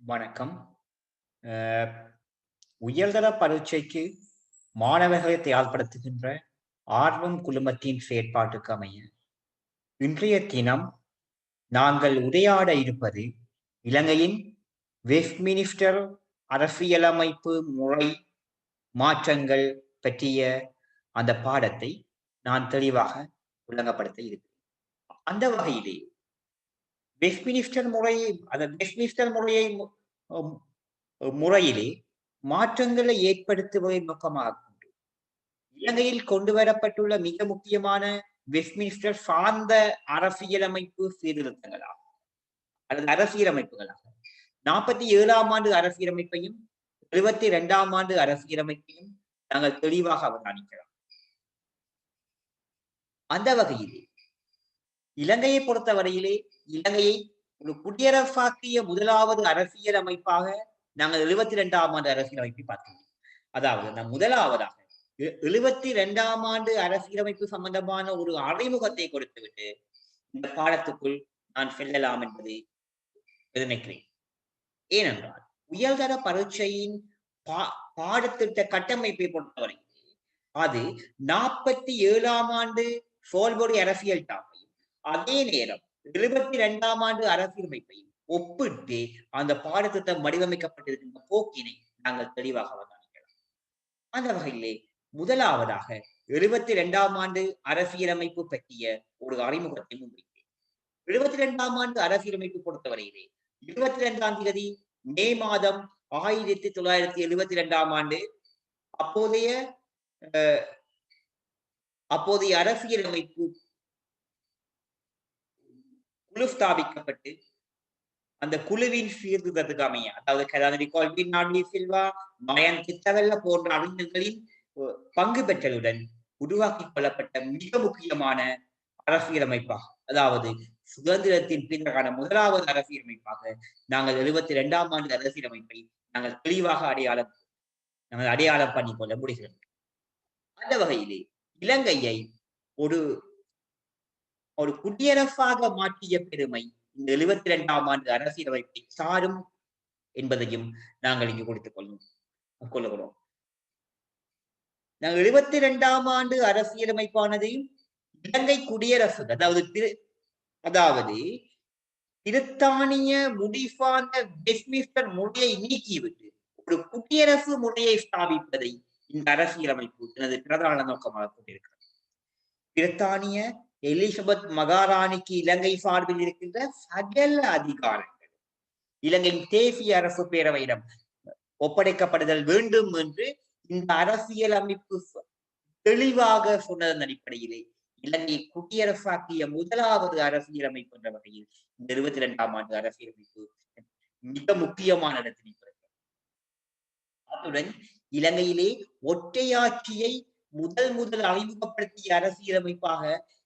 வணக்கம். உயர்தர பரீட்சைக்கு மாணவர்களை தயார்படுத்துகின்ற ஆர்வம் குழுமத்தின் செயற்பாட்டுக்கு அமைய, இன்றைய தினம் நாங்கள் உரையாட இருப்பது இலங்கையின் வெஸ்ட்மினிஸ்டர் அரசியலமைப்பு முறை மாற்றங்கள் பற்றிய அந்த பாடத்தை நான் தெளிவாக விளங்கப்படுத்த இருக்கிறேன். அந்த வகையிலே வெஸ்ட்மினிஸ்டர் முறையை அந்த வெஸ்ட்மினிஸ்டர் முறையை மு- முறையிலே மாற்றங்களை ஏற்படுத்துவதை நோக்கமாக கொண்டு. இலங்கையில் கொண்டு வரப்பட்டுள்ள மிக முக்கியமான வெஸ்ட்மினிஸ்டர் சார்ந்த அரசியலமைப்பு சீர்திருத்தங்களாகும். அல்லது அரசியலமைப்புகளாக நாற்பத்தி ஏழாம் ஆண்டு அரசியலமைப்பையும் எழுபத்தி இரண்டாம் ஆண்டு அரசியலமைப்பையும் நாங்கள் தெளிவாக அவதானிக்கலாம். அந்த வகையிலே இலங்கையை பொறுத்தவரையிலே இலங்கையை ஒரு குடியரசாக்கிய முதலாவது அரசியல் அமைப்பாக நாங்கள் எழுபத்தி இரண்டாம் ஆண்டு அரசியலமைப்பை பார்க்கிறோம் அதாவது நம் முதலாவதாக எ- எழுபத்தி இரண்டாம் ஆண்டு அரசியலமைப்பு சம்பந்தமான ஒரு அறிமுகத்தை கொடுத்துவிட்டு இந்த பாடத்துக்குள் நான் செல்லலாம் என்பதை நினைக்கிறேன். ஏனென்றால் உயர்தர பரீட்சையின் பா பாடத்திட்ட கட்டமைப்பை பொறுத்தவரை அது நாற்பத்தி ஏழாம் ஆண்டு சோல்பொடி அரசியல் டாப்பையும் அதே நேரம் எழுபத்தி இரண்டாம் ஆண்டு அரசியலமைப்பையும் ஒப்பிட்டு அந்த பாடத்திட்டம் வடிவமைக்கப்பட்டிருக்கின்ற போக்கினை நாங்கள் தெளிவாக அவதானிக்கலாம். அந்த வகையிலே முதலாவதாக எழுபத்தி இரண்டாம் ஆண்டு அரசியலமைப்பு பற்றிய ஒரு அறிமுகத்தை முன்வைத்தேன். எழுபத்தி இரண்டாம் ஆண்டு அரசியலமைப்பு பொறுத்தவரையிலே இருபத்தி இரண்டாம் தேதி மே மாதம் ஆயிரத்தி தொள்ளாயிரத்தி எழுபத்தி இரண்டாம் ஆண்டு அப்போதைய அஹ், அப்போதைய அரசியலமைப்பு குழு ஸ்தாபிக்கப்பட்டு அந்த குழுவின் சீர்திருத்தத்துக்கு அமைய அதாவது கலாநிதி கொல்வின் நாடி சில்வா மயன் சித்தவெல்ல போன்ற அறிஞர்களின் பங்கு பெற்றதுடன் உருவாக்கி கொள்ளப்பட்ட மிக முக்கியமான அரசியலமைப்பாக அதாவது சுதந்திரத்தின் பின்னரான முதலாவது அரசியலமைப்பாக நாங்கள் எழுபத்தி இரண்டாம் ஆண்டு அரசியலமைப்பை நாங்கள் தெளிவாக அடையாளம் நாங்கள் அடையாளம் பண்ணிக்கொள்ள முடிகிறது. அந்த வகையிலே இலங்கையை ஒரு ஒரு குடியரசாக மாற்றிய பெருமை இந்த எழுபத்தி இரண்டாம் ஆண்டு அரசியலமைப்பை சாரும் என்பதையும் நாங்கள் இங்கு கொடுத்துக் கொள்ளும் கொள்ளுகிறோம். நாங்கள் எழுபத்தி இரண்டாம் ஆண்டு அரசியலமைப்பானது இலங்கை குடியரசு அதாவது திரு அதாவது பிரித்தானிய முடிசார்ந்த வெஸ்ட்மிஸ்டர் முறையை நீக்கிவிட்டு ஒரு குடியரசு முறையை ஸ்தாபிப்பதை இந்த அரசியலமைப்பு தனது பிரதான நோக்கமாக கொண்டிருக்கிறது. பிரித்தானிய எலிசபெத் மகாராணிக்கு இலங்கை சார்பில் இருக்கின்ற சகல அதிகாரங்கள். இலங்கையின் தேசிய அரசு பேரவையிடம் ஒப்படைக்கப்படுதல் வேண்டும் என்று இந்த அரசியலமைப்பு அமைப்பு தெளிவாக சொன்னதன் அடிப்படையிலே இலங்கை குடியரசாக்கிய முதலாவது அரசியலமைப்பு என்ற வகையில் இந்த இருபத்தி இரண்டாம் ஆண்டு அரசியலமைப்பு மிக முக்கியமான இடத்தில் அத்துடன் இலங்கையிலே ஒற்றையாட்சியை முதல் முதல் அறிமுகப்படுத்திய அரசியலமைப்பாக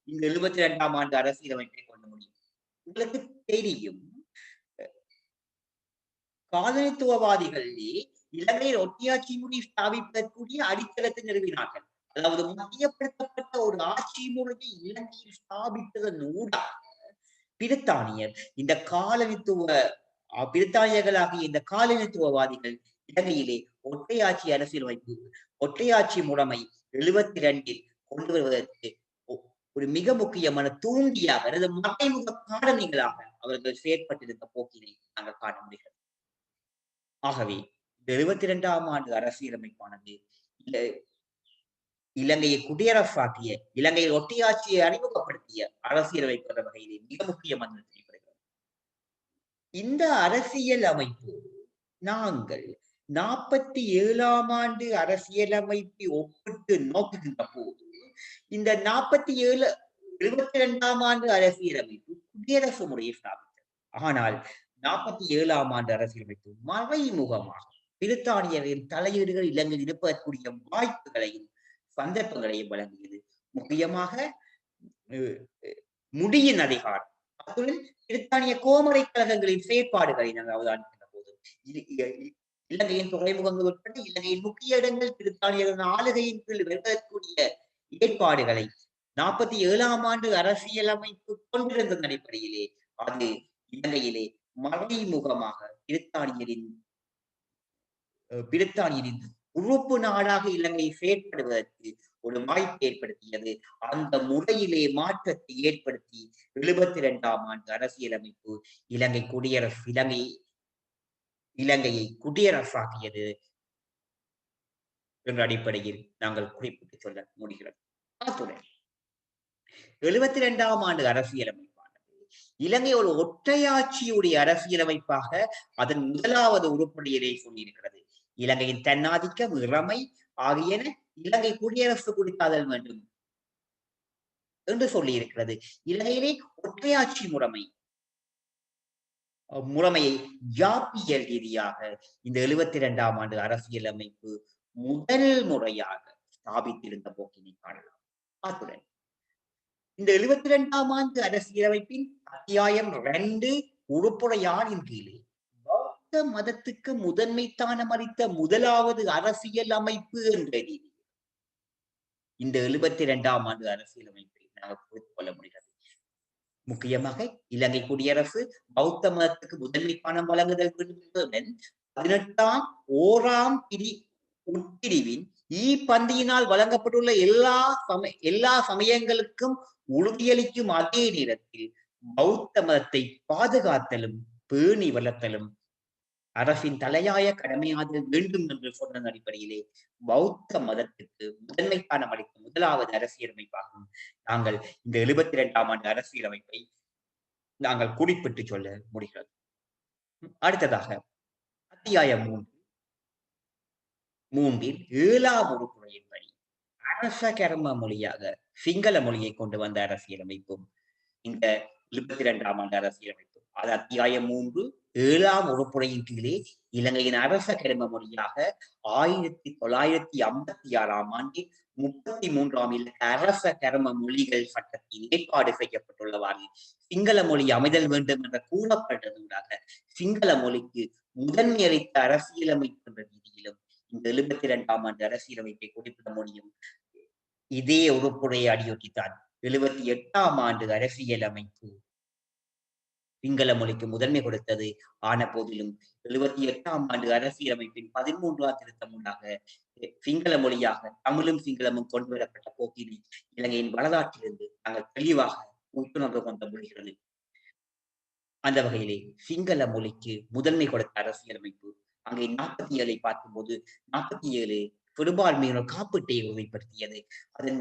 இந்த எழுபத்தி இரண்டாம் ஆண்டு அரசியலமைப்பை கொண்டு முடியும். உங்களுக்கு தெரியும் காலனித்துவவாதிகளிலே இலங்கையில் ஒட்டியாட்சி முறை ஸ்தாபிப்பதற்குரிய அடித்தளத்தை நிறுவினார்கள். அதாவது மையப்படுத்தப்பட்ட ஒரு ஆட்சி முறையை இலங்கையில் ஸ்தாபித்ததன் ஊடாக பிரித்தானியர் இந்த காலனித்துவ பிரித்தானியர்களாகிய இந்த காலனித்துவவாதிகள் இலங்கையிலே ஒற்றையாட்சி அரசியலமைப்பு ஒற்றையாட்சி முறைமை எழுபத்தி இரண்டில் கொண்டு வருவதற்கு ஒரு மிக முக்கியமான தூண்டியாக அல்லது மறைமுக காரணிகளாக அவர்கள் செயற்பட்டிருந்த போக்கினை நாங்கள் காண முடிகிறது. ஆகவே எழுபத்தி இரண்டாம் ஆண்டு அரசியலமைப்பானது இலங்கையை குடியரசாக்கிய இலங்கையில் ஒட்டியாட்சியை அறிமுகப்படுத்திய அரசியலமைப்பு என்ற வகையிலே மிக முக்கியமான தெரியப்படுகிறது இந்த அரசியல் அமைப்பு நாங்கள் நாற்பத்தி ஏழாம் ஆண்டு அரசியலமைப்பை ஒப்பிட்டு நோக்குகின்ற போது இந்த நாற்பத்தி ஏழு எழுபத்தி இரண்டாம் ஆண்டு அரசியலமைப்பு குடியரசு முறையை ஸ்தாபித்தது. ஆனால் நாற்பத்தி ஏழாம் ஆண்டு அரசியலமைப்பு மறைமுகமாக பிரித்தானியரின் தலையீடுகள் இலங்கையில் இருப்பதற்குரிய வாய்ப்புகளையும் சந்தர்ப்பங்களையும் வழங்கியது. முக்கியமாக முடியின் அதிகாரம். அத்துடன் பிரித்தானிய கோமரை கழகங்களின் செயற்பாடுகளை நாங்கள் அவதானிக்கிற போது இலங்கையின் துறைமுகங்கள் உட்பட இலங்கையின் முக்கிய இடங்கள் பிரித்தானியரின் ஆளுகையின் கீழ் வருவதற்குரிய ஏற்பாடுகளை. நாற்பத்தி ஏழாம் ஆண்டு அரசியலமைப்பு கொண்டிருந்த அடிப்படையிலே அது இலங்கையிலே மறைமுகமாக பிரித்தானியரின் பிரித்தானியரின் உறுப்பு நாடாக இலங்கை செயற்படுவதற்கு ஒரு வாய்ப்பு ஏற்படுத்தியது. அந்த முறையிலே மாற்றத்தை ஏற்படுத்தி எழுபத்தி இரண்டாம் ஆண்டு அரசியலமைப்பு இலங்கை குடியரசு இலங்கை இலங்கையை குடியரசாக்கியது. என்ற அடிப்படையில் நாங்கள் குறிப்பிட்டு சொல்ல முடிகிறது. அத்துடன் எழுபத்தி இரண்டாம் ஆண்டு அரசியலமைப்பானது இலங்கை ஒரு ஒற்றையாட்சியுடைய அரசியலமைப்பாக அதன் முதலாவது உருப்படியிலே சொல்லியிருக்கிறது. இலங்கையின் தன்னாதிக்கம் இறமை ஆகியன இலங்கை குடியரசு குறித்தாதல் வேண்டும் என்று சொல்லியிருக்கிறது. இலங்கையிலே ஒற்றையாட்சி முறைமை முறைமையை ஜாப்பியல் ரீதியாக இந்த எழுபத்தி இரண்டாம் ஆண்டு அரசியலமைப்பு முதல் முறையாக ஸ்தாபித்திருந்த போக்கினை காணலாம். அத்துடன் இந்த எழுபத்தி இரண்டாம் ஆண்டு அரசியலமைப்பின் அத்தியாயம் ரெண்டு உறுப்புரையாளின் கீழே. பௌத்த மதத்துக்கு முதன்மை தானம் அளித்த முதலாவது அரசியல் அமைப்பு என்ற ரீதியில் இந்த எழுபத்தி இரண்டாம் ஆண்டு அரசியலமைப்பை நாங்கள் புரிந்து கொள்ள முடிகிறது. முக்கியமாக இலங்கை குடியரசு பௌத்த மதத்துக்கு முதன்மை பணம் வழங்குதல் பதினெட்டாம் ஓராம் பிரி உட்பிரிவின் ஈ பந்தியினால் வழங்கப்பட்டுள்ள எல்லா சம எல்லா சமயங்களுக்கும் உறுதியளிக்கும் அதே நேரத்தில் பௌத்த மதத்தை பாதுகாத்தலும் பேணி வளர்த்தலும் அரசின் தலையாய கடமையாதல் வேண்டும் என்று சொன்ன அடிப்படையிலே பௌத்த மதத்துக்கு முதன்மை ஸ்தானம் முதலாவது அரசியலமைப்பாகும். நாங்கள் இந்த எழுபத்தி இரண்டாம் ஆண்டு அரசியலமைப்பை நாங்கள் குறிப்பிட்டு சொல்ல முடிகிறது. அடுத்ததாக அத்தியாயம் மூன்று. மூன்றில் ஏழாம் உறுப்புரையின்படி அரச கர்ம மொழியாக சிங்கள மொழியை கொண்டு வந்த அரசியலமைப்பும் இந்த இருபத்தி இரண்டாம் ஆண்டு அரசியலமைப்பு அது அத்தியாயம் மூன்று ஏழாம் உறுப்புறையின் கீழே இலங்கையின் அரச கரும மொழியாக ஆயிரத்தி தொள்ளாயிரத்தி ஐம்பத்தி ஆறாம் ஆண்டில் முப்பத்தி மூன்றாம் இலக்க அரச கர்ம மொழிகள் சட்டத்தில் ஏற்பாடு செய்யப்பட்டுள்ளவாறு சிங்கள மொழி அமைதல் வேண்டும் என்ற கூறப்பட்டதூடாக சிங்கள மொழிக்கு முதன்மை அளித்த அரசியலமைப்பு என்ற ரீதியிலும் இந்த எழுபத்தி இரண்டாம் ஆண்டு அரசியலமைப்பை குறிப்பிட முடியும் இதே உறுப்புரையை அடியொட்டித்தான். எழுபத்தி எட்டாம் ஆண்டு அரசியலமைப்பு சிங்கள மொழிக்கு முதன்மை கொடுத்தது. ஆன போதிலும் எழுபத்தி எட்டாம் ஆண்டு அரசியலமைப்பின் பதிமூன்றாம் திருத்தம் உண்டாக சிங்கள மொழியாக தமிழும் சிங்களமும் கொண்டு வரப்பட்ட போக்கினை இலங்கையின் வரலாற்றிலிருந்து நாங்கள் தெளிவாக உற்றுணர்வு கொண்ட மொழிகிறது அந்த வகையிலே சிங்கள மொழிக்கு முதன்மை கொடுத்த அரசியலமைப்பு அங்கே நாற்பத்தி ஏழை பார்க்கும்போது நாற்பத்தி ஏழு சிறுபான்மையினர் காப்பீட்டை உறுதிப்படுத்தியது. அதன்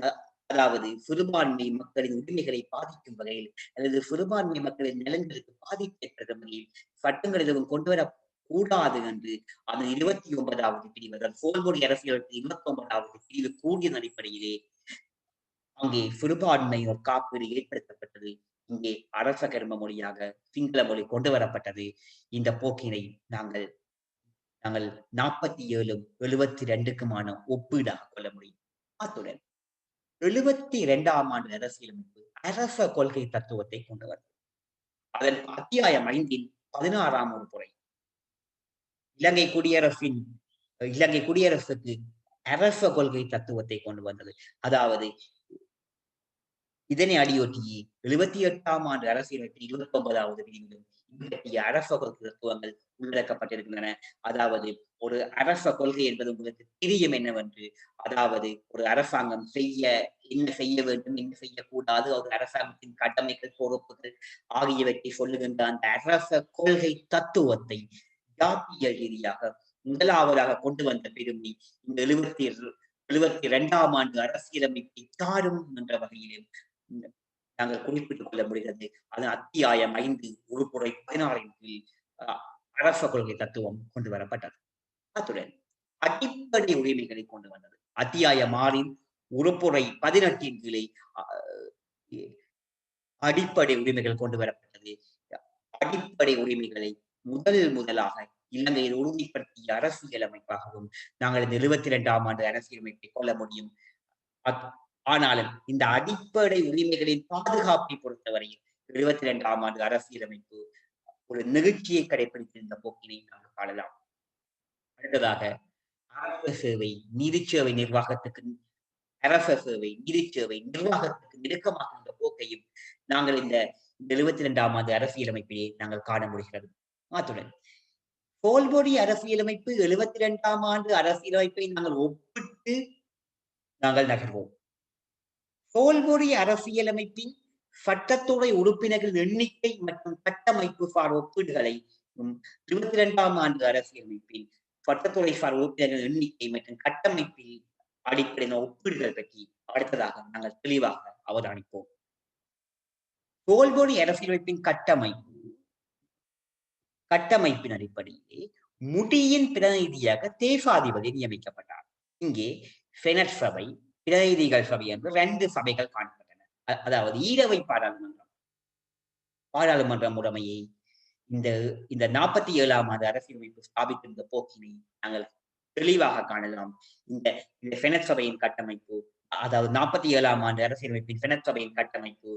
அதாவது சிறுபான்மை மக்களின் உரிமைகளை பாதிக்கும் வகையில் அல்லது சிறுபான்மை மக்களின் நலன்களுக்கு பாதிப்பு ஏற்படும் வகையில் சட்டங்கள் எதுவும் கொண்டு வர கூடாது என்று அதன் இருபத்தி ஒன்பதாவது பிரிவு அதன் சோல்மொழி அரசியல் இருபத்தி ஒன்பதாவது பிரிவு கூடிய அடிப்படையிலே அங்கே சிறுபான்மையினர் காப்பீடு ஏற்படுத்தப்பட்டது. இங்கே அரச கர்ம மொழியாக சிங்கள மொழி கொண்டு வரப்பட்டது இந்த போக்கினை நாங்கள் நாங்கள் நாற்பத்தி ஏழும் எழுபத்தி ரெண்டுக்குமான ஒப்பீடாக கொள்ள முடியும். அத்துடன் எழுபத்தி இரண்டாம் ஆண்டு அரசியலமைப்பு அரச கொள்கை தத்துவத்தை கொண்டு வந்தது அதன் அத்தியாயம் ஐந்தின் பதினாறாம் ஒரு உறுப்புரை இலங்கை குடியரசின் இலங்கை குடியரசுக்கு அரச கொள்கை தத்துவத்தை கொண்டு வந்தது. அதாவது இதனை அடியொட்டி எழுபத்தி எட்டாம் ஆண்டு அரசியலமைப்பின் இருபத்தி ஒன்பதாவது பிரிவிலும் இத்தகைய அரச கொள்கை தத்துவங்கள் உள்ளடக்கப்பட்டிருக்கின்றன. அதாவது ஒரு அரச கொள்கை என்பது உங்களுக்கு தெரியும் என்னவென்று அதாவது ஒரு அரசாங்கம் செய்ய என்ன செய்ய வேண்டும் என்ன செய்யக்கூடாது ஒரு அரசாங்கத்தின் கடமைகள் பொறுப்புகள் ஆகியவற்றை சொல்லுகின்ற அந்த அரச கொள்கை தத்துவத்தை ஜாத்திய ரீதியாக முதலாவதாக கொண்டு வந்த பெருமை இந்த எழுபத்தி எழுபத்தி இரண்டாம் ஆண்டு அரசியலமைப்பை தாரும் என்ற வகையிலும் நாங்கள் குறிப்பிட்டுக் கொள்ள முடிகிறது. அது அத்தியாயம் ஐந்து உறுப்புரை பதினாறின் கீழ் அரச கொள்கை தத்துவம் கொண்டு வரப்பட்டது. அத்துடன் அடிப்படை உரிமைகளை கொண்டு வந்தது. அத்தியாயம் ஆறின் உறுப்புரை பதினெட்டின் கீழே அடிப்படை உரிமைகள் கொண்டு வரப்பட்டது. அடிப்படை உரிமைகளை முதல் முதலாக இலங்கையில் உறுதிப்படுத்திய அரசியல் அமைப்பாகவும் நாங்கள் இந்த இருபத்தி இரண்டாம் ஆண்டு அரசியலமைப்பை கொள்ள முடியும். ஆனாலும் இந்த அடிப்படை உரிமைகளின் பாதுகாப்பை பொறுத்தவரையில் இருபத்தி இரண்டாம் ஆண்டு அரசியலமைப்பு ஒரு நிகழ்ச்சியை கடைபிடித்திருந்த போக்கினை நாங்கள் காணலாம். அடுத்ததாக அரச சேவை நீதி சேவை நிர்வாகத்துக்கு அரச சேவை நீதி சேவை நிர்வாகத்துக்கு இருந்த போக்கையும் நாங்கள் இந்த எழுபத்தி இரண்டாம் ஆண்டு அரசியலமைப்பிலே நாங்கள் காண முடிகிறது. அத்துடன் கோல்பொடி அரசியலமைப்பு எழுபத்தி இரண்டாம் ஆண்டு அரசியலமைப்பை நாங்கள் ஒப்பிட்டு நாங்கள் நகர்வோம். கோல்பொடி அரசியலமைப்பின் சட்டத்துறை உறுப்பினர்கள் எண்ணிக்கை மற்றும் கட்டமைப்பு சார் ஒப்பீடுகளை இருபத்தி இரண்டாம் ஆண்டு அரசியலமைப்பின் சட்டத்துறை சார் உறுப்பினர்கள் எண்ணிக்கை மற்றும் கட்டமைப்பில் அடிப்படையின ஒப்பீடுகள் பற்றி அடுத்ததாக நாங்கள் தெளிவாக அவதானிப்போம். தோல்பொறி அரசியலமைப்பின் கட்டமைப்பு கட்டமைப்பின் அடிப்படையிலே முடியின் பிரதிநிதியாக தேசாதிபதி நியமிக்கப்பட்டார். இங்கே செனட் சபை பிரதிநிதிகள் சபை என்று ரெண்டு சபைகள் காணப்பட்டன அதாவது ஈரவை பாராளுமன்றம். பாராளுமன்ற முறைமையை இந்த இந்த நாற்பத்தி ஏழாம் ஆண்டு அரசியலமைப்பு ஸ்தாபித்திருந்த போக்கினை நாங்கள் தெளிவாக காணலாம். இந்த இந்த செனட் சபையின் கட்டமைப்பு அதாவது நாற்பத்தி ஏழாம் ஆண்டு அரசியலமைப்பின் செனட் சபையின் கட்டமைப்பு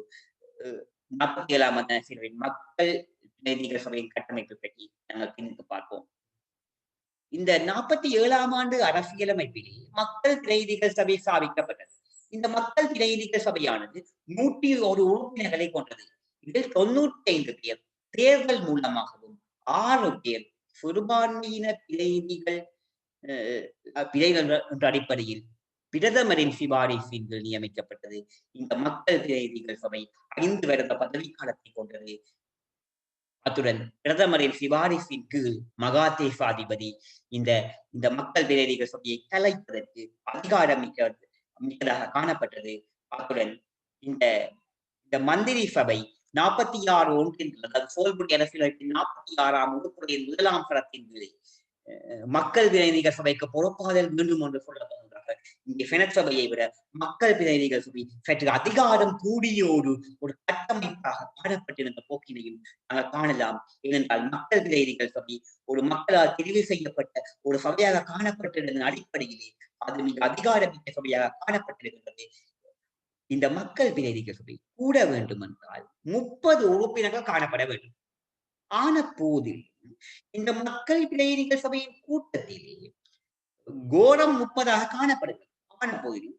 நாற்பத்தி ஏழாம் ஆண்டு அரசியலமைப்பின் மக்கள் பிரதிநிதிகள் சபையின் கட்டமைப்பு பற்றி நாங்கள் பின்னுக்கு பார்ப்போம். இந்த நாற்பத்தி ஏழாம் ஆண்டு அரசியலமைப்பிலே மக்கள் பிரதிநிதிகள் சபை ஸ்தாபிக்கப்பட்டது. இந்த மக்கள் பிரதிநிதிகள் சபையானது நூற்றி ஒரு உறுப்பினர்களை கொண்டது. இதில் தொண்ணூற்றி ஐந்து பேர் தேர்தல் மூலமாகவும் ஆறு பேர் சிறுபான்மையின பிரதிநிதிகள் அஹ், என்ற அடிப்படையில் பிரதமரின் சிபாரிசின் நியமிக்கப்பட்டது. இந்த மக்கள் பிரதிநிதிகள் சபை ஐந்து வருட பதவி காலத்தை கொண்டது. அத்துடன் பிரதமரின் சிபாரிசின் கீழ் மகாதேசாதிபதி இந்த இந்த மக்கள் பிரதிநிதிகள் சபையை கலைப்பதற்கு அதிகாரம் மிக்க மிக்கதாக காணப்பட்டது. அத்துடன் இந்த இந்த மந்திரி சபை நாற்பத்தி ஆறு ஒன்றின் அதாவது சோல்புடி அரசியலமைப்பின் நாற்பத்தி ஆறாம் உறுப்புடைய முதலாம் சரத்தின் கீழ் அஹ், மக்கள் பிரதிநிதிகள் சபைக்கு பொறுப்பாதல் வேண்டும் என்று சொல்லப்படுகின்றார்கள் இங்கே செனட் விட மக்கள் பிரதிநிதிகள் சபை சற்று அதிகாரம் கூடியோடு ஒரு கட்டமைப்பாக காணப்பட்டிருந்த போக்கினையும் நாங்கள் காணலாம். ஏனென்றால் மக்கள் பிரதிநிதிகள் சபை ஒரு மக்களால் தெரிவு செய்யப்பட்ட ஒரு சபையாக காணப்பட்டிருந்த அடிப்படையிலே அது மிக அதிகாரமிக்க சபையாக காணப்பட்டிருக்கின்றது. இந்த மக்கள் பிரதிநிதிகள் சபை கூட வேண்டும் என்றால் முப்பது உறுப்பினர்கள் காணப்பட வேண்டும். ஆன போதில் இந்த மக்கள் பிரதிநிதிகள் சபையின் கூட்டத்திலே கோரம் முப்பதாக காணப்படுகிறது. ஆன போதிலும்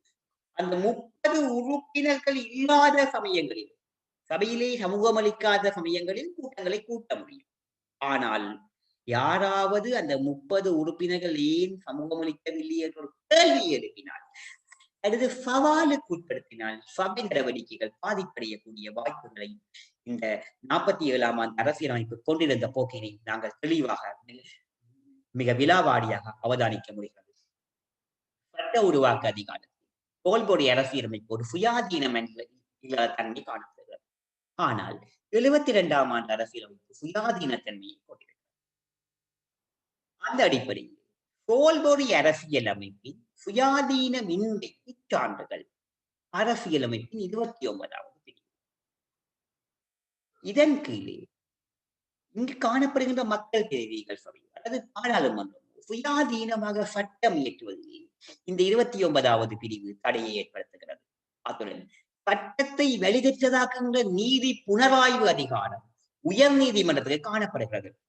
அந்த முப்பது உறுப்பினர்கள் இல்லாத சமயங்களில் சபையிலே சமூகம் அளிக்காத சமயங்களில் கூட்டங்களை கூட்ட முடியும். ஆனால் யாராவது அந்த முப்பது உறுப்பினர்கள் ஏன் சமூகம் அளிக்கவில்லை என்ற ஒரு கேள்வி எழுப்பினால் அல்லது சவாலுக்கு உட்படுத்தினால் சபை நடவடிக்கைகள் பாதிப்படையக்கூடிய வாய்ப்புகளை இந்த நாற்பத்தி ஏழாம் ஆண்டு அரசியலமைப்பு கொண்டிருந்த போக்கினை நாங்கள் தெளிவாக மிக விலாவாடியாக அவதானிக்க முடிகிறது. சட்ட உருவாக்க அதிகாரத்தில் தோல்பொடி அரசியலமைப்பு ஒரு சுயாதீனம் என்ற தன்மை காணப்படுகிறது. ஆனால் எழுபத்தி இரண்டாம் ஆண்டு அரசியலமைப்பு சுயாதீன தன்மையை கொண்டிருக்கிறது. அந்த அடிப்படையில் தோல்பொடி அரசியலமைப்பின் சுயாதீனமின்மை சான்றுகள் அரசியலமைப்பின் இருபத்தி ஒன்பதாவது பிரிவு. இதன் கீழே இங்கு காணப்படுகின்ற மக்கள் தேவைகள் சபை. அல்லது பாராளுமன்றம். சுயாதீனமாக சட்டம் இயற்றுவதில் இந்த இருபத்தி ஒன்பதாவது பிரிவு தடையை ஏற்படுத்துகிறது. அத்துடன் சட்டத்தை வெளிதற்றதாக்குகின்ற நீதி புனராய்வு அதிகாரம் உயர் நீதிமன்றத்துக்கு காணப்படுகிறது.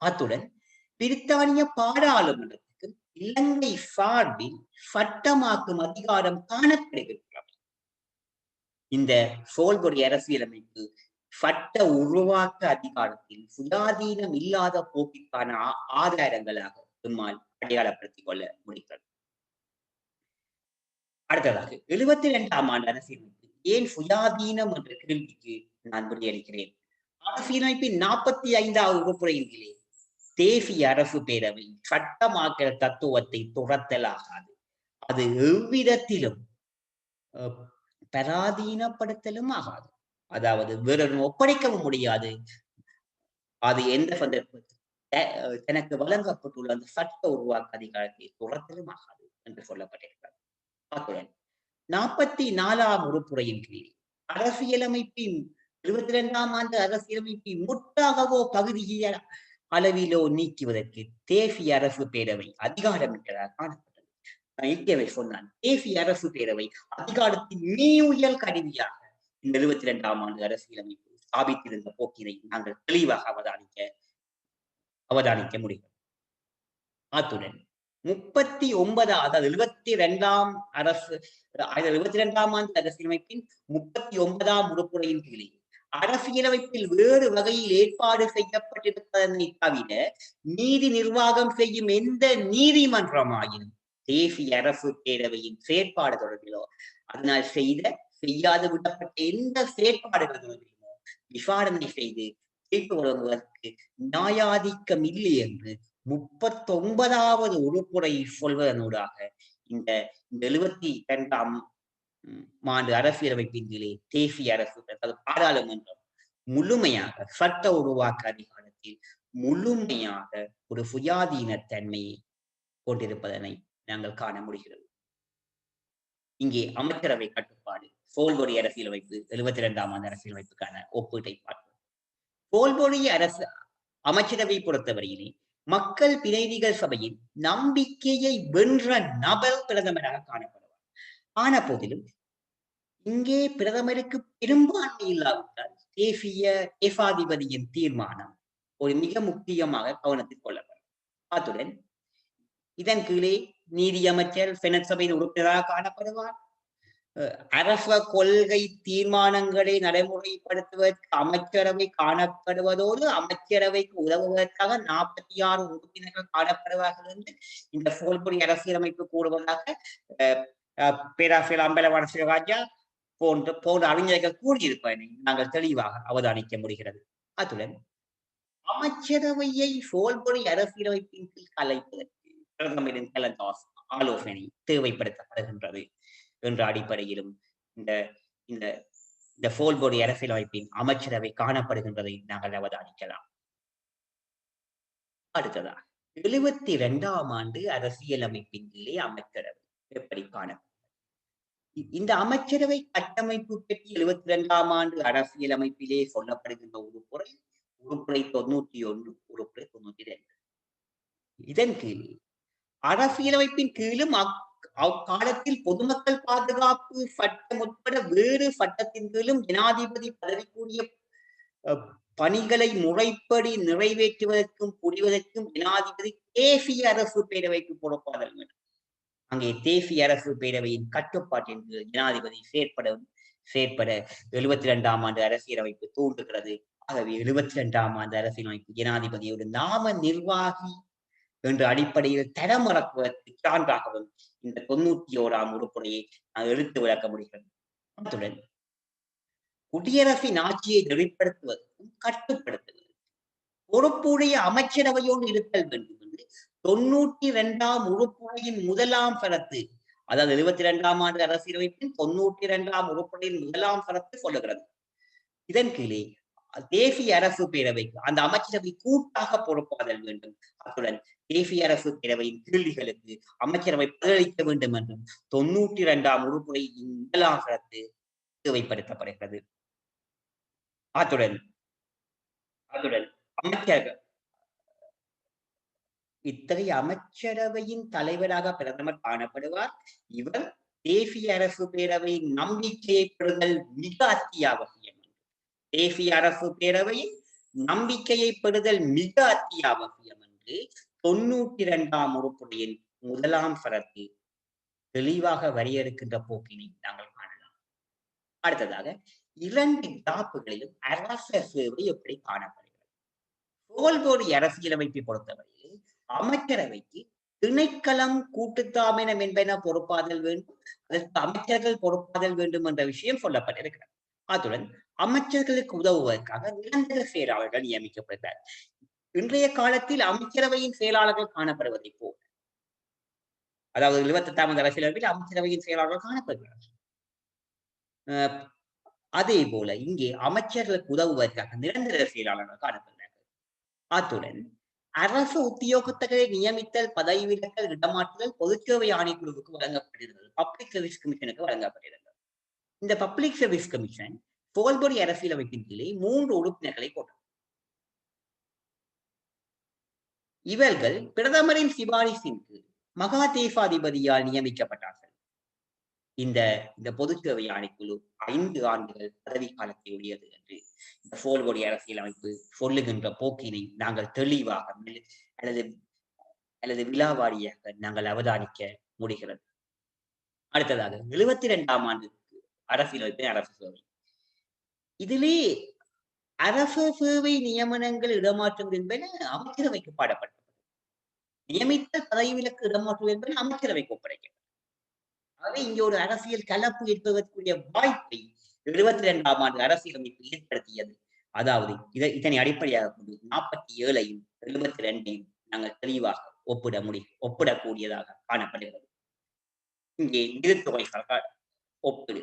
அத்துடன் பிரித்தானிய பாராளுமன்றத்துக்கு இலங்கை சார்பில் சட்டமாக்கும் அதிகாரம் காணப்படுகிறது இந்த சோல்பொடி அரசியலமைப்பு சட்ட உருவாக்க அதிகாரத்தில் சுயாதீனம் இல்லாத போக்கிற்கான ஆதாரங்களாக நம்மால் அடையாளப்படுத்திக் கொள்ள முடிகிறது. அடுத்ததாக எழுபத்தி இரண்டாம் ஆண்டு அரசியலமைப்பு ஏன் சுயாதீனம் என்ற கேள்விக்கு நான் விடையளிக்கிறேன் அரசியலமைப்பின் நாற்பத்தி ஐந்தாவது உறுப்புறையின் கீழே தேசிய அரசு பேரவை சட்டமாக்கிற தத்துவத்தை துரத்தலாகாது. அது எவ்விதத்திலும் பராதீனப்படுத்தலும் ஆகாது. அதாவது வேறொரு ஒப்படைக்கவும் முடியாது. அது எந்த சந்தர்ப்பத்தில்? தனக்கு வழங்கப்பட்டுள்ள அந்த சட்ட உருவாக்க அதிகாரத்தை துரத்தலும் ஆகாது என்று சொல்லப்பட்டிருக்கிறது. அத்துடன் நாற்பத்தி நாலாம் உறுப்புறையின் கீழ் அரசியலமைப்பின் இருபத்தி இரண்டாம் ஆண்டு அரசியலமைப்பை முற்றாகவோ பகுதிய அளவிலோ நீக்குவதற்கு தேசிய அரசு பேரவை அதிகாரமிட்டதாக காணப்பட்டது. நான் சொன்னான் தேசிய அரசு பேரவை அதிகாரத்தின் மீ உயல் கருவியாக இந்த எழுபத்தி இரண்டாம் ஆண்டு அரசியலமைப்பு ஸ்தாபித்திருந்த போக்கினை நாங்கள் தெளிவாக அவதானிக்க அவதானிக்க முடியும். அத்துடன் முப்பத்தி ஒன்பதாவது அதாவது எழுபத்தி இரண்டாம் அரசு எழுபத்தி இரண்டாம் ஆண்டு அரசியலமைப்பின் முப்பத்தி ஒன்பதாம் உறுப்புறையின் கீழே அரசியலமைப்பில் வேறு வகையில் ஏற்பாடு செய்யப்பட்டிருப்பதனை தவிர நீதி நிர்வாகம் செய்யும் எந்த நீதிமன்றமாயினும் தேசிய அரசு பேரவையின் செயற்பாடு தொடர்பிலோ அதனால் செய்த செய்யாது விடப்பட்ட எந்த செயற்பாடுகள் விசாரணை செய்து தீர்ப்பு வழங்குவதற்கு நியாயாதிக்கம் இல்லை என்று முப்பத்தொன்பதாவது உறுப்புரை சொல்வதனூடாக இந்த எழுபத்தி இரண்டாம் ஆண்டு அரசியலமைப்பின் கீழே தேசிய அரசு அதாவது பாராளுமன்றம் முழுமையாக சட்ட உருவாக்க அதிகாரத்தில் முழுமையாக ஒரு சுயாதீன தன்மையை கொண்டிருப்பதனை நாங்கள் காண முடிகிறது. இங்கே அமைச்சரவை கட்டுப்பாடு தோல்பொழி அரசியல் வைப்பு எழுபத்தி இரண்டாம் ஆண்டு அரசியலமைப்புக்கான ஒப்பீட்டை பார்ப்போம். சோல்பொடி அரசு அமைச்சரவை பொறுத்தவரையிலே மக்கள் பிரதிநிதிகள் சபையின் நம்பிக்கையை வென்ற நபர் பிரதமராக காணப்படுவார். ஆன போதிலும் இங்கே பிரதமருக்கு பெரும்பான்மை இல்லாவிட்டால் தேசிய ஏகாதிபதியின் தீர்மானம் ஒரு மிக முக்கியமாக கவனத்தில் கொள்ளப்படும். அத்துடன் இதன் கீழே நீதியமைச்சர் செனட் சபையின் உறுப்பினராக காணப்படுவார். அரச கொள்கை தீர்மானங்களை நடைமுறைப்படுத்துவதற்கு அமைச்சரவை காணப்படுவதோடு அமைச்சரவைக்கு உதவுவதற்காக நாற்பத்தி ஆறு உறுப்பினர்கள் காணப்படுவார்கள் என்று இந்த சோல்புரி அரசியலமைப்பு கூறுவதாக பேராசிரியர் அம்பலவான சிவராஜா போன்ற போன்ற அறிஞர்கள் கூறியிருப்பதை நாங்கள் தெளிவாக அவதானிக்க முடிகிறது. அத்துடன் அமைச்சரவையை சோல்பொடி அரசியலமைப்பின் கீழ் கலைப்பதற்கு பிரதமரின் கலந்தாஸ் ஆலோசனை தேவைப்படுத்தப்படுகின்றது. என்ற அடிப்படையிலும் இந்த இந்த இந்த போல்பொடி அரசியலமைப்பின் அமைச்சரவை காணப்படுகின்றதை நாங்கள் அவதானிக்கலாம். அடுத்ததா எழுபத்தி இரண்டாம் ஆண்டு அரசியலமைப்பின் நிலை அமைச்சரவை எப்படி காணப்படும் இந்த அமைச்சரவை கட்டமைப்பு பற்றி எழுபத்தி இரண்டாம் ஆண்டு அரசியலமைப்பிலே சொல்லப்படுகின்ற உறுப்புரை உறுப்புரை தொண்ணூத்தி ஒன்று உறுப்புரை தொண்ணூத்தி ரெண்டு. இதன் கீழ் அரசியலமைப்பின் கீழும் அக்காலத்தில் பொதுமக்கள் பாதுகாப்பு சட்டம் உட்பட வேறு சட்டத்தின் கீழும் ஜனாதிபதி பதவிக்குரிய பணிகளை முறைப்படி நிறைவேற்றுவதற்கும் புரிவதற்கும் ஜனாதிபதி தேசிய அரசு பேரவைக்கு பொறுப்பாதல் வேண்டும். அங்கே தேசிய அரசு பேரவையின் கட்டுப்பாட்டின் கீழ் ஜனாதிபதி செயற்பட செயற்பட எழுபத்தி இரண்டாம் ஆண்டு அரசியலமைப்பு தூண்டுகிறது ஆகவே எழுபத்தி இரண்டாம் ஆண்டு அரசியலமைப்பு ஜனாதிபதியோட நாம நிர்வாகி என்ற அடிப்படையில் தரமறக்குவதற்கு சான்றாகவும் இந்த தொண்ணூத்தி ஓராம் உறுப்புரையை நான் எடுத்து விளக்க முடிகிறது. அத்துடன் குடியரசின் ஆட்சியை நெறிப்படுத்துவதற்கும் கட்டுப்படுத்துவது. பொறுப்புடைய அமைச்சரவையோடு இருத்தல் வேண்டும் என்று தொண்ணூற்றி இரண்டாம் உறுப்புரையின் முதலாம் சரத்து அதாவது எழுபத்தி இரண்டாம் ஆண்டு அரசியலமைப்பின் தொண்ணூற்றி இரண்டாம் உறுப்புரையின் முதலாம் சரத்து சொல்லுகிறது. இதன் கீழே தேசிய அரசு பேரவைக்கு அந்த அமைச்சரவை கூட்டாக பொறுப்பாதல் வேண்டும். அத்துடன் தேசிய அரசு பேரவையின் கேள்விகளுக்கு அமைச்சரவை பதிலளிக்க வேண்டும் என்றும் தொண்ணூற்றி இரண்டாம் உறுப்புரை முதலாம் தேவைப்படுத்தப்படுகிறது. அத்துடன் அத்துடன் அமைச்சர்கள் இத்தகைய அமைச்சரவையின் தலைவராக பிரதமர் காணப்படுவார். இவர் தேசிய அரசு பேரவையின் நம்பிக்கையை பெறுதல் மிக அத்தியாவசியம். தேசிய அரசு பேரவையின் நம்பிக்கையை பெறுதல் மிக அத்தியாவசியம் என்று தொண்ணூற்றி இரண்டாம் உறுப்புடையின் முதலாம் சரத்தில் தெளிவாக வரையறுக்கின்ற போக்கினை நாங்கள் காணலாம். அடுத்ததாக இரண்டு கிராப்புகளிலும் அரச சேவை எப்படி காணப்படுகிறது? சோல்போடி அரசியலமைப்பை பொறுத்தவரையில் அமைச்சரவைக்கு திணைக்களம் கூட்டுத்தாமினம் என்பன பொறுப்பாதல் வேண்டும் அதற்கு அமைச்சர்கள் பொறுப்பாதல் வேண்டும் என்ற விஷயம் சொல்லப்பட்டிருக்கிறது. அத்துடன் அமைச்சர்களுக்கு உதவுவதற்காக நிரந்தர செயலாளர்கள் நியமிக்கப்படுகிறார் இன்றைய காலத்தில் அமைச்சரவையின் செயலாளர்கள் காணப்படுவதை போல. அதாவது இருபத்தி எட்டாம் அரசியலமைப்பில் அமைச்சரவையின் செயலாளர்கள் காணப்படுகிறார் அதே போல இங்கே அமைச்சர்களுக்கு உதவுவதற்காக நிரந்தர செயலாளர்கள் காணப்படுகிறார்கள். அத்துடன் அரசு உத்தியோகத்தர்களை நியமித்தல் பதவி விலகல் இடமாற்றுதல் பொதுச்சேவை ஆணைக்குழுவுக்கு வழங்கப்பட்டிருந்தது பப்ளிக் சர்வீஸ் கமிஷனுக்கு வழங்கப்பட்டிருந்தது இந்த பப்ளிக் சர்வீஸ் கமிஷன் தோல்பொடி அரசியலமைப்பின் கீழே மூன்று உறுப்பினர்களை கொண்டது இவர்கள் பிரதமரின் சிபாரிசின் கீழ் மகா தேசாதிபதியால் நியமிக்கப்பட்டார்கள். இந்த இந்த பொதுச்சேவை ஆணைக்குழு ஐந்து ஆண்டுகள் பதவி காலத்தை உடையது என்று இந்த சோல்பொடி அரசியலமைப்பு சொல்லுகின்ற போக்கினை நாங்கள் தெளிவாக அல்லது அல்லது விழாவாரியாக நாங்கள் அவதானிக்க முடிகிறது. அடுத்ததாக எழுபத்தி இரண்டாம் ஆண்டு அரசியலமைப்பின் அரசு சேவை. இதிலே அரச சேவை நியமனங்கள் இடமாற்றம் என்பன அமைச்சரவைக்கு பாடப்பட்டது. நியமித்த தலைவிலக்கு இடமாற்றம் என்பன அமைச்சரவைக்கு ஒப்படைக்கப்பட்டது. ஆகவே இங்கே ஒரு அரசியல் கலப்பு ஏற்பதற்குரிய வாய்ப்பை எழுபத்தி இரண்டாம் ஆண்டு அரசியலமைப்பு ஏற்படுத்தியது. அதாவது இதை இதனை அடிப்படையாக கொண்டு நாற்பத்தி ஏழையும் எழுபத்தி ரெண்டையும் நாங்கள் தெளிவாக ஒப்பிட முடி ஒப்பிடக்கூடியதாக காணப்படுகிறது. இங்கே நிறுத்துறைகள் ஒப்பிடு.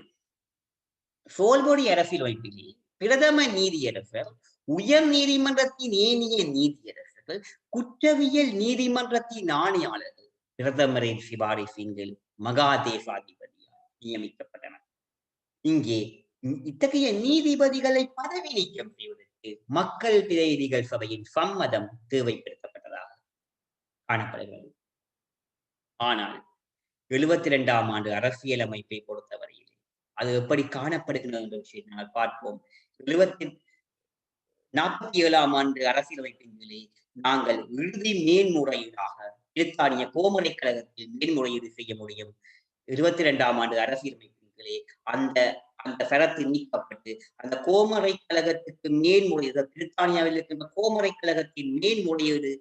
தோல்பொடி அரசியல் வைப்பிலே பிரதம நீதியரசர் உயர் நீதிமன்றத்தின் ஏனைய நீதியரசர்கள் குற்றவியல் நீதிமன்றத்தின் ஆணையாளர்கள் பிரதமரின் சிபாரிசின் கீழ் மகாதேசாதிபதியால் நியமிக்கப்பட்டனர். இங்கே இத்தகைய நீதிபதிகளை பதவி நீக்கம் செய்வதற்கு மக்கள் பிரதிநிதிகள் சபையின் சம்மதம் தேவைப்படுத்தப்பட்டதாக காணப்படுகிறது. ஆனால் எழுபத்தி இரண்டாம் ஆண்டு அரசியலமைப்பை பொறுத்தவரை அது எப்படி காணப்படுகிறது என்ற விஷயத்தை நாங்கள் பார்ப்போம். எழுபத்தி நாற்பத்தி ஏழாம் ஆண்டு அரசியலமைப்பின் கீழே நாங்கள் இறுதி மேன்முறையீடாக பிரித்தானிய கோமலை கழகத்தில் மேன்முறையீடு செய்ய முடியும். இருபத்தி இரண்டாம் ஆண்டு அரசியலமைப்பின் கீழே அந்த அந்த சரத்து நீக்கப்பட்டு அந்த கோமரை கழகத்துக்கு மேன்முறையீடு பிரித்தானியாவில் இருக்கின்ற கோமரை கழகத்தின் மேன்முறையீடு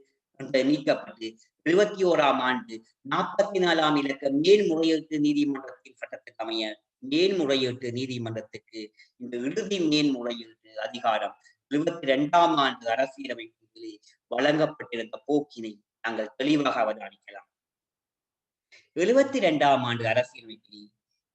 நீக்கப்பட்டு இருபத்தி ஓராம் ஆண்டு நாற்பத்தி நாலாம் இலக்க மேன்முறையீட்டு நீதிமன்றத்தின் சட்டத்துக்கு அமைய மேன்முறையீட்டு நீதிமன்றத்துக்கு இந்த இறுதி மேன்முறையீட்டு அதிகாரம் இருபத்தி இரண்டாம் ஆண்டு அரசியலமைப்பிலே வழங்கப்பட்டிருந்த போக்கினை நாங்கள் தெளிவாக அவதானிக்கலாம். எழுபத்தி இரண்டாம் ஆண்டு அரசியலமைப்பில்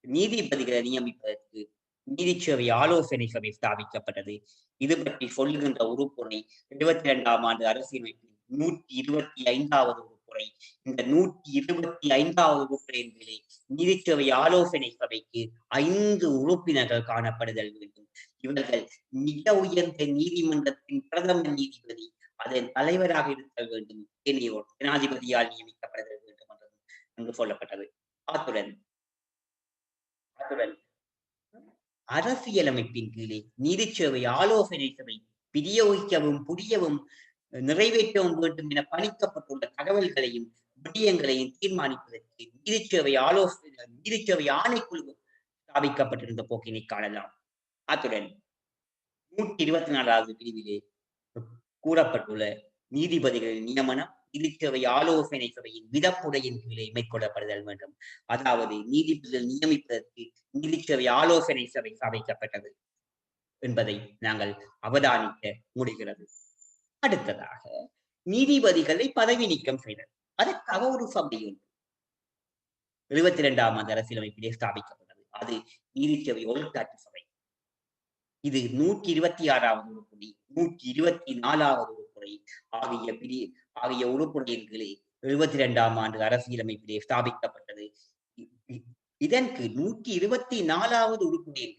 நீதிபதிகளை நியமிப்பதற்கு நீதிச்சேவை ஆலோசனை சபை ஸ்தாபிக்கப்பட்டது. இது பற்றி சொல்லுகின்ற உறுப்புரை எழுபத்தி இரண்டாம் ஆண்டு அரசியலமைப்பில் நூற்றி இருபத்தி ஐந்தாவது வகுப்புரை. இந்த நூற்றி இருபத்தி ஐந்தாவது உறுப்புரையின் மேலே ஆலோசனை சபைக்கு ஐந்து உறுப்பினர்கள் காணப்படுதல் வேண்டும். இவர்கள் மிக உயர்ந்த நீதிமன்றத்தின் பிரதம நீதிபதி அதன் தலைவராக இருத்தல் வேண்டும். ஏனையோர் ஜனாதிபதியால் நியமிக்கப்படுதல் வேண்டும் என்றும் என்று சொல்லப்பட்டது. அத்துடன் அத்துடன் அரசியலமைப்பின் கீழே நீதிச்சேவை ஆலோசனை சபை விநியோகிக்கவும் புரியவும் நிறைவேற்றவும் வேண்டும் என பணிக்கப்பட்டுள்ள தகவல்களையும் விடயங்களையும் தீர்மானிப்பதற்கு நீதிச்சேவை ஆலோசனை நீதிச்சேவை ஆணைக்குழு ஸ்தாபிக்கப்பட்டிருந்த போக்கினை காணலாம். அத்துடன் நூற்றி இருபத்தி நாலாவது பிரிவிலே கூறப்பட்டுள்ள நீதிபதிகளின் நியமனம் நீதிச்சேவை ஆலோசனை சபையின் விதப்புடையின் கீழே மேற்கொள்ளப்படுதல் வேண்டும். அதாவது நீதிபதிகள் நியமிப்பதற்கு நீதிச்சேவை ஆலோசனை சபை ஸ்தாபிக்கப்பட்டது என்பதை நாங்கள் அவதானிக்க முடிகிறது. அடுத்ததாக நீதிபதிகளை பதவி நீக்கம் செய்தது அது ஒரு சபை ஒன்று. எழுபத்தி இரண்டாம் ஆண்டு அரசியலமைப்பிலே ஸ்தாபிக்கப்பட்டது. அது நீதிச்சபை ஒழுக்காற்று சபை. இது நூற்றி இருபத்தி ஆறாவது உறுப்புரை நூற்றி இருபத்தி நாலாவது உறுப்புறை ஆகிய பிரி ஆகிய உறுப்புரையின் கீழே எழுபத்தி இரண்டாம் ஆண்டு அரசியலமைப்பிலே ஸ்தாபிக்கப்பட்டது. இதற்கு நூற்றி இருபத்தி நாலாவது உறுப்புரையின்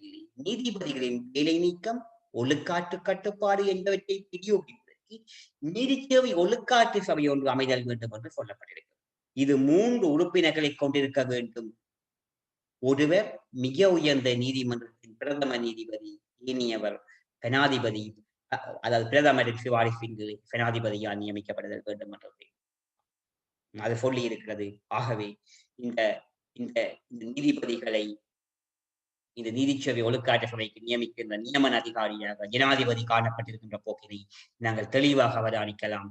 நீதிபதிகளின் வேலை நீக்கம் ஒழுக்காற்று கட்டுப்பாடு என்பவற்றை விநியோகிப்பதற்கு நீதிச்சேவை ஒழுக்காற்று சபை ஒன்று அமைதல் வேண்டும் என்று சொல்லப்பட்டிருக்கிறது. இது மூன்று உறுப்பினர்களை கொண்டிருக்க வேண்டும். ஒருவர் மிக உயர்ந்த நீதிமன்றத்தின் பிரதம நீதிபதி இனியவர் ஜனாதிபதி அதாவது பிரதமரின் சிபாரிசின் பெனாதிபதியால் ஜனாதிபதியால் நியமிக்கப்படுதல் வேண்டும் என்றது. அது சொல்லி இருக்கிறது. ஆகவே இந்த இந்த இந்த நீதிபதிகளை இந்த நீதிச்சேவை ஒழுக்காற்ற சபைக்கு நியமிக்கின்ற நியமன அதிகாரியாக ஜனாதிபதி காணப்பட்டிருக்கின்ற போக்கினை நாங்கள் தெளிவாக அவதானிக்கலாம்.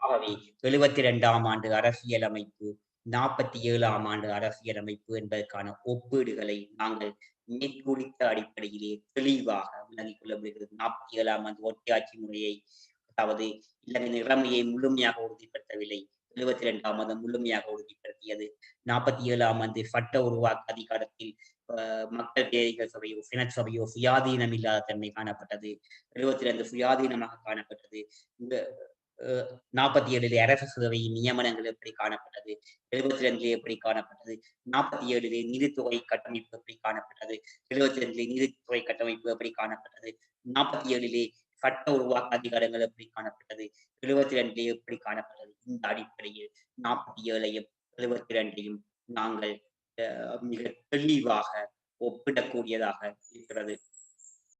ஆகவே எழுபத்தி இரண்டாம் ஆண்டு அரசியலமைப்பு நாற்பத்தி ஏழாம் ஆண்டு அரசியலமைப்பு என்பதற்கான ஒப்பீடுகளை நாங்கள் மேற்குறித்த அடிப்படையிலே தெளிவாக விளங்கிக் கொள்ள முடிகிறது. நாற்பத்தி ஏழாம் ஆண்டு ஒட்டியாட்சி முறையை அதாவது இலங்கை நிலைமையை முழுமையாக உறுதிப்படுத்தவில்லை. எழுபத்தி இரண்டாம் ஆண்டு முழுமையாக உறுதிப்படுத்தியது. நாற்பத்தி ஏழாம் ஆண்டு சட்ட உருவாக்க அதிகாரத்தில் மக்கள் தேதிகள் சபையோ சபையோ சுயாதீனம் இல்லாத தன்மை காணப்பட்டது. எழுபத்தி ரெண்டு சுயாதீனமாக காணப்பட்டது. இந்த நாற்பத்தி ஏழிலே அரசு சேவையின் நியமனங்கள் எப்படி காணப்பட்டது? எழுபத்தி ரெண்டிலே எப்படி காணப்பட்டது? நாற்பத்தி ஏழிலே நீதித்துறை கட்டமைப்பு எப்படி காணப்பட்டது? எழுபத்தி ரெண்டிலே நீதித்துறை கட்டமைப்பு எப்படி காணப்பட்டது? நாற்பத்தி ஏழிலே சட்ட உருவாக்க அதிகாரங்கள் எப்படி காணப்பட்டது? எழுபத்தி ரெண்டிலே எப்படி காணப்பட்டது? இந்த அடிப்படையில் நாற்பத்தி ஏழையும் எழுபத்தி ரெண்டையும் நாங்கள் மிக தெளிவாக ஒப்பிடக்கூடியதாக இருக்கிறது.